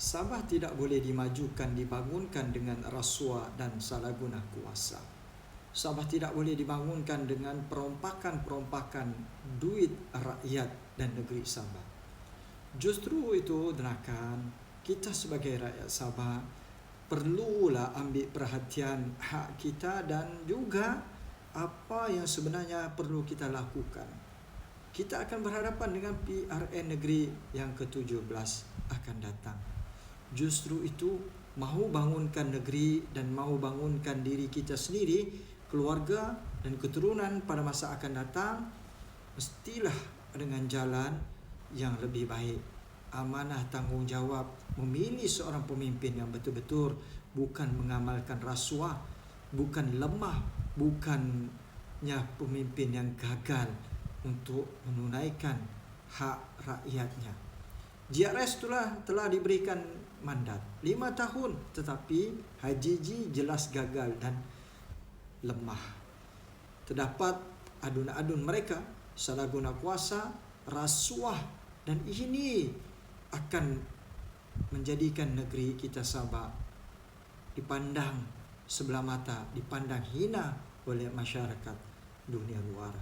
Sabah tidak boleh dimajukan, dibangunkan dengan rasuah dan salah guna kuasa. Sabah tidak boleh dibangunkan dengan perompakan-perompakan duit rakyat dan negeri Sabah. Justru itu denakan kita sebagai rakyat Sabah perlulah ambil perhatian hak kita dan juga apa yang sebenarnya perlu kita lakukan. Kita akan berhadapan dengan PRN negeri yang ke-17 akan datang. Justru itu mahu bangunkan negeri dan mahu bangunkan diri kita sendiri, keluarga dan keturunan pada masa akan datang mestilah dengan jalan yang lebih baik amanah tanggungjawab memilih seorang pemimpin yang betul-betul bukan mengamalkan rasuah, bukan lemah, bukannya pemimpin yang gagal untuk menunaikan hak rakyatnya. JRS itulah telah diberikan mandat lima tahun tetapi Haji Ji jelas gagal dan lemah. Terdapat adun-adun mereka salah guna kuasa, rasuah dan ini akan menjadikan negeri kita Sabah dipandang sebelah mata, dipandang hina oleh masyarakat dunia luar.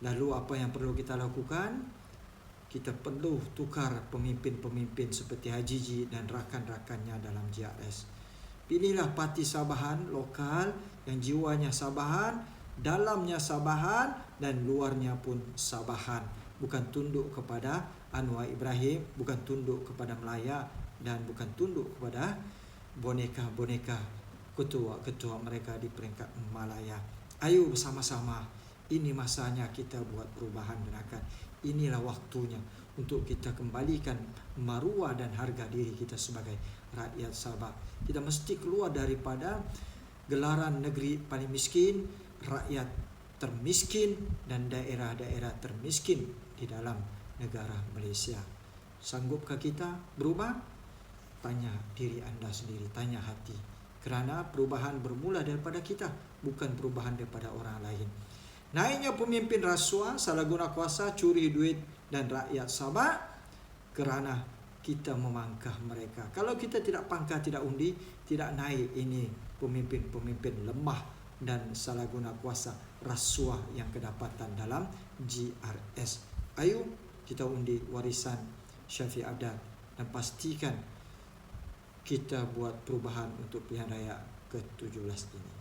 Lalu apa yang perlu kita lakukan? Kita perlu tukar pemimpin-pemimpin seperti Haji Ji dan rakan-rakannya dalam JRS. Pilihlah parti Sabahan lokal yang jiwanya Sabahan, dalamnya Sabahan dan luarnya pun Sabahan. Bukan tunduk kepada Anwar Ibrahim bukan tunduk kepada Melaya dan bukan tunduk kepada boneka-boneka ketua-ketua mereka di peringkat Malaya. Ayo bersama-sama. Ini masanya kita buat perubahan gerakan. Inilah waktunya untuk kita kembalikan maruah dan harga diri kita sebagai rakyat Sabah. Kita mesti keluar daripada gelaran negeri paling miskin, rakyat termiskin dan daerah-daerah termiskin di dalam negara Malaysia. Sanggupkah kita berubah? Tanya diri anda sendiri, tanya hati. Kerana perubahan bermula daripada kita, bukan perubahan daripada orang lain. Naiknya pemimpin rasuah, salah guna kuasa, curi duit dan rakyat Sabah kerana kita memangkah mereka. Kalau kita tidak pangkah, tidak undi, tidak naik ini pemimpin-pemimpin lemah dan salah guna kuasa rasuah yang kedapatan dalam GRS. Ayo kita undi warisan Syafiq Abdal dan pastikan kita buat perubahan untuk pilihan raya ke-17 ini.